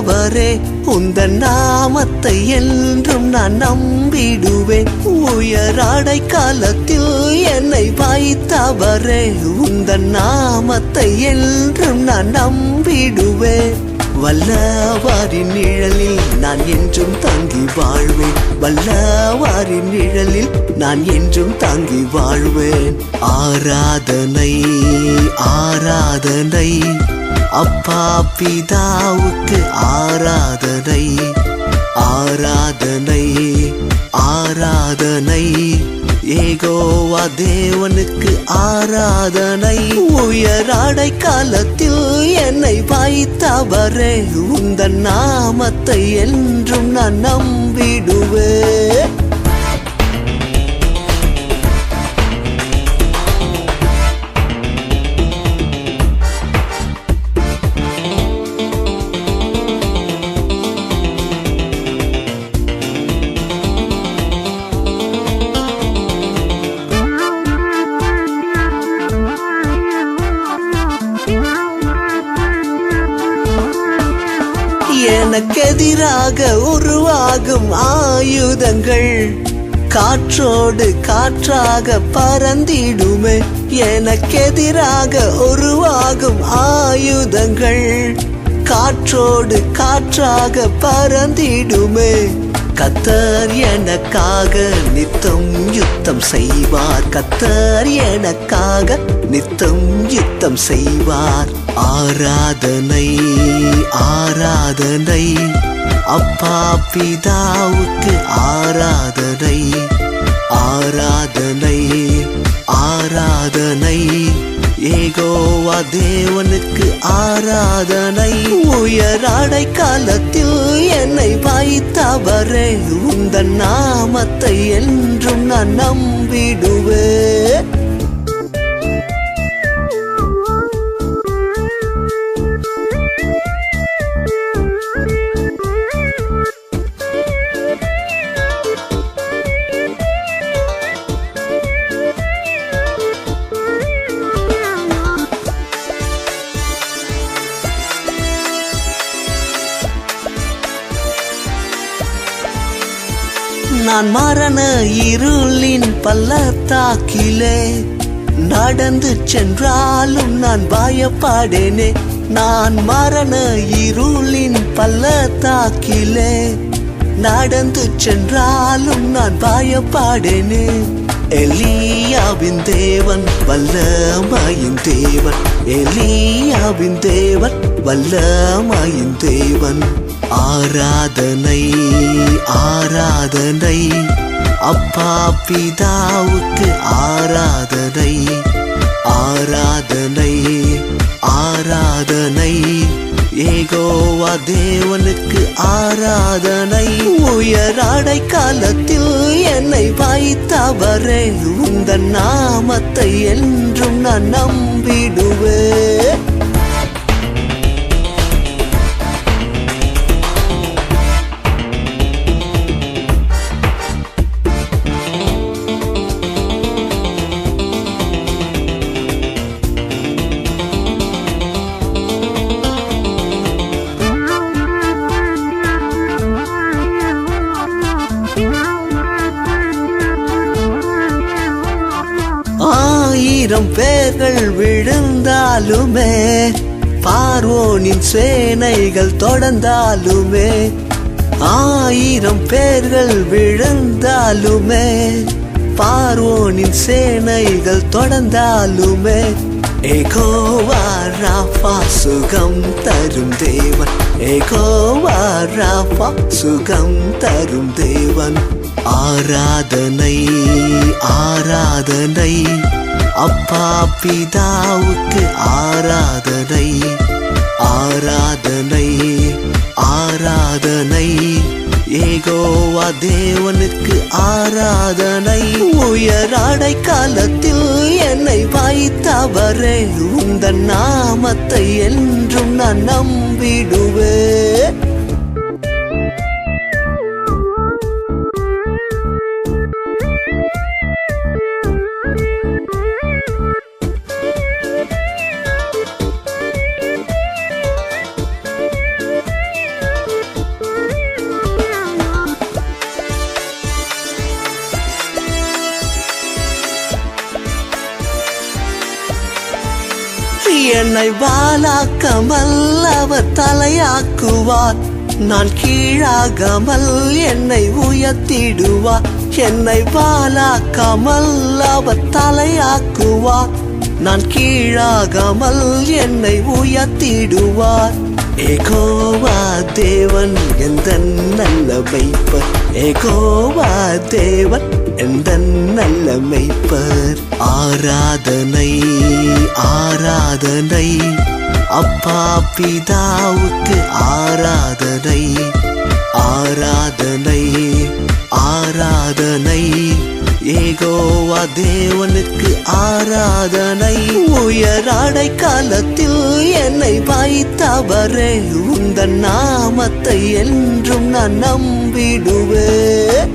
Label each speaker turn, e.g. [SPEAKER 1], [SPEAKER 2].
[SPEAKER 1] அவரே வைத்தவரே உந்த நாமத்தை என்றும் நான் நம்பிடுவேன். உயராடை காலத்தில் என்னை வாய்த்தவரே உந்த நாமத்தை என்றும் நான் நம்பிடுவேன். வல்லவாரின் நிழலில் நான் என்றும் தங்கி வாழ்வேன். வல்லவாரின் நிழலில் நான் என்றும் தங்கி வாழ்வேன். ஆராதனை ஆராதனை. அப்பா பிதாவுக்கு ஆராதனை ஆராதனை ஆராதனை. ஏகோவா தேவனுக்கு ஆராதனை. உயராடை காலத்தில் என்னை வாய்த்தவரே உந்த நாமத்தை என்றும் நான் நம்பிடுவேன். எதிராக உருவாகும் ஆயுதங்கள். காற்றோடு காற்றாக பறந்திடுமே. எனக்கெதிராக உருவாகும் ஆயுதங்கள். காற்றோடு காற்றாக பறந்திடுமே. கத்தர் எனக்காக நித்தம் யுத்தம் செய்வார். கத்தர் எனக்காக நித்தம் யுத்தம் செய்வார். ஆராதனை ஆராதனை. அப்பா பிதாவுக்கு ஆராதனை ஆராதனை ஆராதனை. ஏகோவா தேவனுக்கு ஆராதனை. உயராடை காலத்தில் என்னை வாய்த்தவரே. உந்த நாமத்தை என்றும் நான் நம்பிடுவேன். நான் மரண இருளின் பள்ளத்தாக்கிலே நடந்து சென்றாலும் நான் பயப்பாடேனே. நான் மரண இருளின் பள்ளத்தாக்கிலே நடந்து சென்றாலும் நான் பயப்பாடேனே. எலியாவின் தேவன் வல்லமாயின் தேவன். எலியாவின் தேவன் வல்லமாயின் தேவன். ஆராதனை ஆராதனை. அப்பா பிதாவுக்கு ஆராதனை ஆராதனை ஆராதனை. ஏகோவா தேவனுக்கு ஆராதனை. உயராடை காலத்தில் என்னை வைத்தவரே உந்த நாமத்தை என்றும் நான் நம்பிடுவேன். ஆயிரம் பேர்கள் விழுந்தாலுமே பார்வோனின் சேனைகள் தொடர்ந்தாலுமே ஆயிரம் பேர்கள் விழுந்தாலுமே பார்வோனின் சேனைகள் தொடர்ந்தாலுமே ஏகோவா ராஃபா சுகம் தரும் தேவன் ஏகோவா ராஃபா சுகம் தரும் தேவன். ஆராதனை ஆராதனை. அப்பா பிதாவுக்கு ஆராதனை ஆராதனை ஆராதனை. ஏகோவா தேவனுக்கு ஆராதனை. உயராடை காலத்தில் என்னை வாய்த்தவரே உந்த நாமத்தை என்றும் நான் நம்பிடுவேன் என்னை வாலாக்காமல் அவர் தலையாக்குவார். நான் கீழாகாமல் என்னை உயர்த்திடுவார். என்னை வாலாக்காமல் அவர் தலையாக்குவார். நான் கீழாகாமல் என்னை உயர்த்திடுவார். ஏகோவா தேவன் எந்த நல்ல வைப்பர் ஏகோவா தேவன் எந்த நல்ல மெய்ப்பர் ஆராதனை ஆராதனை. அப்பா பிதாவுக்கு ஆராதனை ஆராதனை ஆராதனை. ஏகோவா தேவனுக்கு ஆராதனை. உயராடை காலத்தில் என்னை வைத்தவரே உந்த நாமத்தை என்றும் நான் நம்பிடுவேன்